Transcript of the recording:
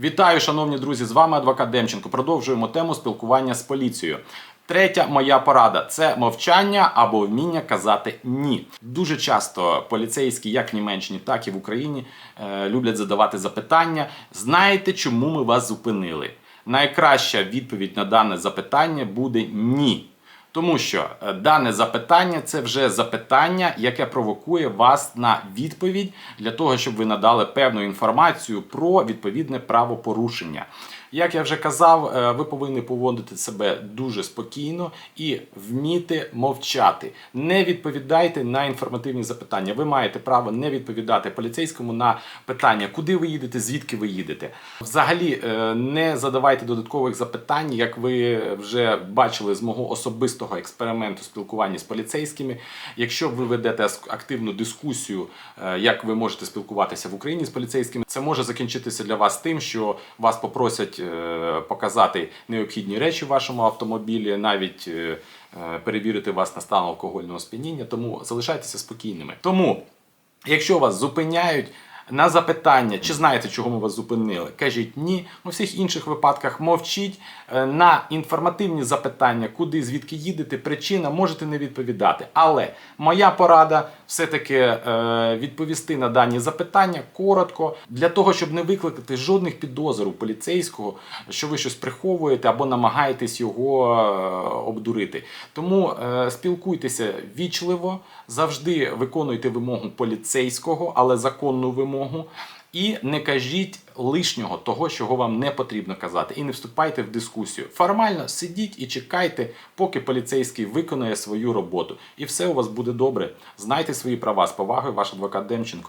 Вітаю, шановні друзі! З вами адвокат Демченко. Продовжуємо тему спілкування з поліцією. Третя моя порада це мовчання або вміння казати ні. Дуже часто поліцейські, як в Німеччині, так і в Україні, е, люблять задавати запитання. Знаєте, чому ми вас зупинили? Найкраща відповідь на дане запитання буде ні. Тому що е, дане запитання це вже запитання, яке провокує вас на відповідь для того, щоб ви надали певну інформацію про відповідне правопорушення. Як я вже казав, е, ви повинні поводити себе дуже спокійно і вміти мовчати. Не відповідайте на інформативні запитання. Ви маєте право не відповідати поліцейському на питання, куди ви їдете, звідки ви їдете. Взагалі е, не задавайте додаткових запитань, як ви вже бачили з мого особистого експерименту спілкування з поліцейськими. Якщо ви ведете активну дискусію, е, як ви можете спілкуватися в Україні з поліцейськими, це може закінчитися для вас тим, що вас попросять е, показати необхідні речі в вашому автомобілі, навіть е, е, перевірити вас на стан алкогольного сп'яніння. Тому залишайтеся спокійними. Тому Якщо вас зупиняють на запитання, чи знаєте, чого ми вас зупинили, кажіть ні. У всіх інших випадках мовчіть. Е, На інформативні запитання, куди, звідки їдете, причина, можете не відповідати. Але моя порада все-таки е, відповісти на дані запитання коротко, для того, щоб не викликати жодних підозр у поліцейського, що ви щось приховуєте або намагаєтесь його е, обдурити. Тому спілкуйтеся вічливо, завжди виконуйте вимогу поліцейського, але законну вимогу. І не кажіть лишнього того, чого вам не потрібно казати, і не вступайте в дискусію. Формально сидіть і чекайте, поки поліцейський виконує свою роботу. І все у вас буде добре. Знайте свої права з повагою, ваш адвокат Демченко.